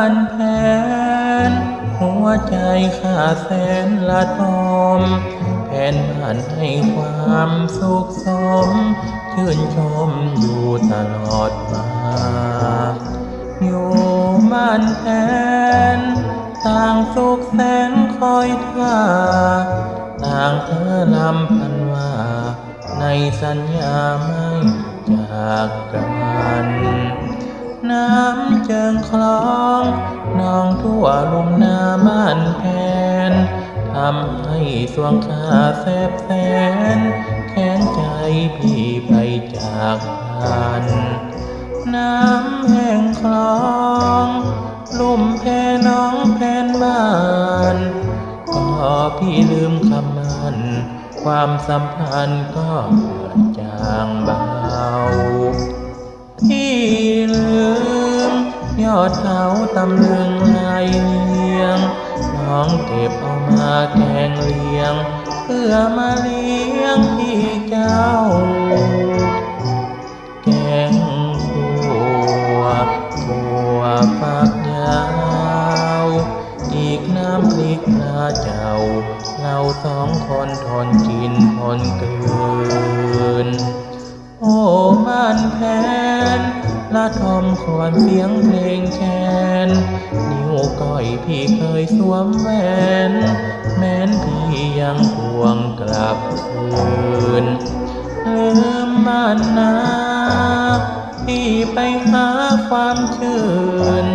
านแผน หัวใจข้าแสนละทอมแผนบ้านให้ความสุขสม ชื่นชมอยู่ตลอดมาอยู่บ้านแผนต่างสุขแสนคอยท่าต่างเธอลำพันว่า ในสัญญาไม่จากกัน เจิงคลองนองทั่วลุ่มนาบ้านแผนทำให้สวงขาแสบแสนแค้นใจพี่ไปจากกันน้ำแห่งคลองลุ่มแพน้องแผนบ้านก็พี่ลืมคำมันความสัมพันธ์ก็จางเบาที่ ดเขาตำลึงลายเลียง น้องเก็บเอามาแกงเลียง เพื่อมาเลี้ยงพี่เจ้า แกงขัวถั่วฝักยาว อีกน้ำพริกลาเจ้า เราสองคนทนกินทนกลืน โอ้บ้านแผน ละทอมควรเสียงเพลงแคนนิ้วก้อยพี่เคยสวมแหวนแม้นพี่ยังทวงกลับคืนลืมบ้านนาพี่ไปหาความชื่น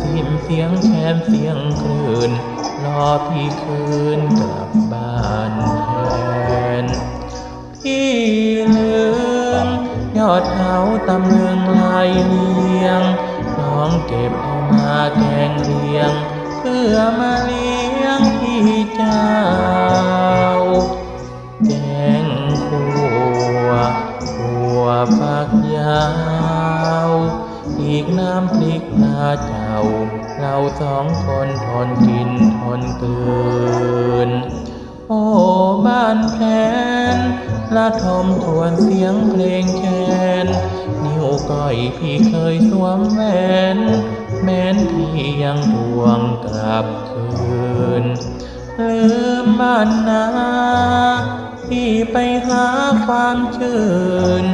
สิ้นเสียงแคนเสียงคลื่นรอพี่คืนกลับบ้าน ดเขาตำลึงลายเลียง น้องเก็บเอามาแกงเลียง เพื่อมาเลี้ยงพี่เจ้าแกงขัวขัวฝักยาว อีกน้ำพริกปลาเจ้า เราสองคนทนกินทนเกลืนโอ้บ้านแผน ละทมทวนเสียงเพลงแคนนิ้วก้อยพี่เคยสวมแหวนแม้นพี่ยังทวงกลับคืนลืมบ้านนาพี่ไปหาความชื่น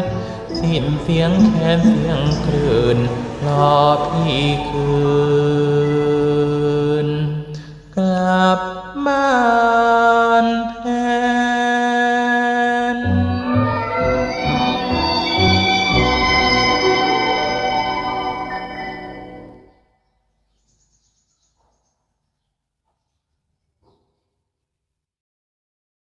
สิ้นเสียงแคนเสียงคลื่นรอพี่คืน